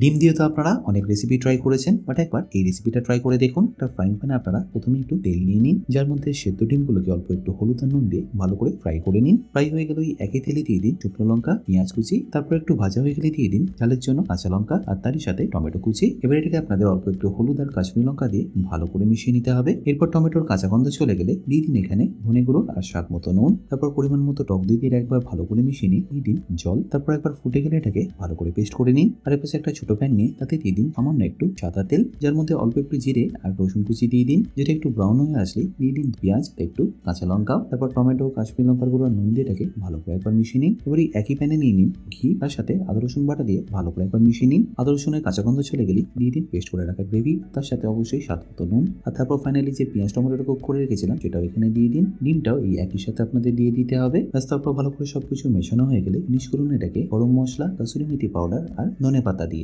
ডিম দিয়ে তো আপনারা অনেক রেসিপি ট্রাই করেছেন বাট একবার এই রেসিপিটা ট্রাই করে দেখুন। একটা ফ্রাইং প্যানে আপনারা প্রথমে একটু তেল নিয়ে নিন, যার মধ্যে সেদ্ধ ডিমগুলোকে অল্প একটু হলুদ আর নুন দিয়ে ভালো করে ফ্রাই করে নিন। ফ্রাই হয়ে গেলে একই তেলে দিয়ে দিন শুকনো লঙ্কা, পেঁয়াজ কুচি, তারপর একটু ভাজা হয়ে গেলে দিয়ে দিন ঝালের জন্য কাঁচা লঙ্কা আর তারই সাথে টমেটো কুচি। এবার এটাকে আপনাদের অল্প একটু হলুদ আর কাশ্মীরি লঙ্কা দিয়ে ভালো করে মিশিয়ে নিতে হবে। এরপর টমেটোর কাঁচা গন্ধ চলে গেলে দিয়ে দিন এখানে ধনে গুঁড়ো আর স্বাদ মতো নুন। তারপর পরিমাণ মতো টক দই দিয়ে একবার ভালো করে মিশিয়ে নিন, দিয়ে দিন জল। তারপর একবার ফুটে গেলে এটাকে ভালো করে পেস্ট করে নিন। আর এপাশে একটা ছোট প্যান নিয়ে তাতে দিয়ে দিন সামান্য একটু সাদা তেল, যার মধ্যে অল্প একটু জিরে আর রসুন কুচি দিয়ে দিন, যেটা একটু ব্রাউন হয়ে আসলে দিয়ে দিন পেঁয়াজ, একটু কাঁচা লঙ্কা তারপর টমেটো, কাশ্মীর লঙ্কার গুঁড়ো নুন দিয়ে এটাকে ভালো করে একবার মিশিয়ে নিন। এবার এই একই প্যানে নিয়ে নিন ঘি তার সাথে আদা, রসুন বাটা দিয়ে ভালো করে একবার মিশিয়ে নিন। আদা, রসুনের কাঁচা গন্ধ চলে গেলে দিয়ে দিন পেস্ট করে রাখা গ্রেভি তার সাথে অবশ্যই স্বাদ মতো নুন। আর তারপর ফাইনালি যে পেঁয়াজ, টমেটোটা কুক করে রেখেছিলাম, সেটাও এখানে দিয়ে দিন। ডিমটাও এই একই সাথে আপনাদের দিয়ে দিতে হবে। ব্যাস, তারপর ভালো করে সবকিছু মেশানো হয়ে গেলে ফিনিশ করুন এটাকে গরম মশলা, কাসুরি মেথি পাউডার আর ধনে পাতা দিয়ে।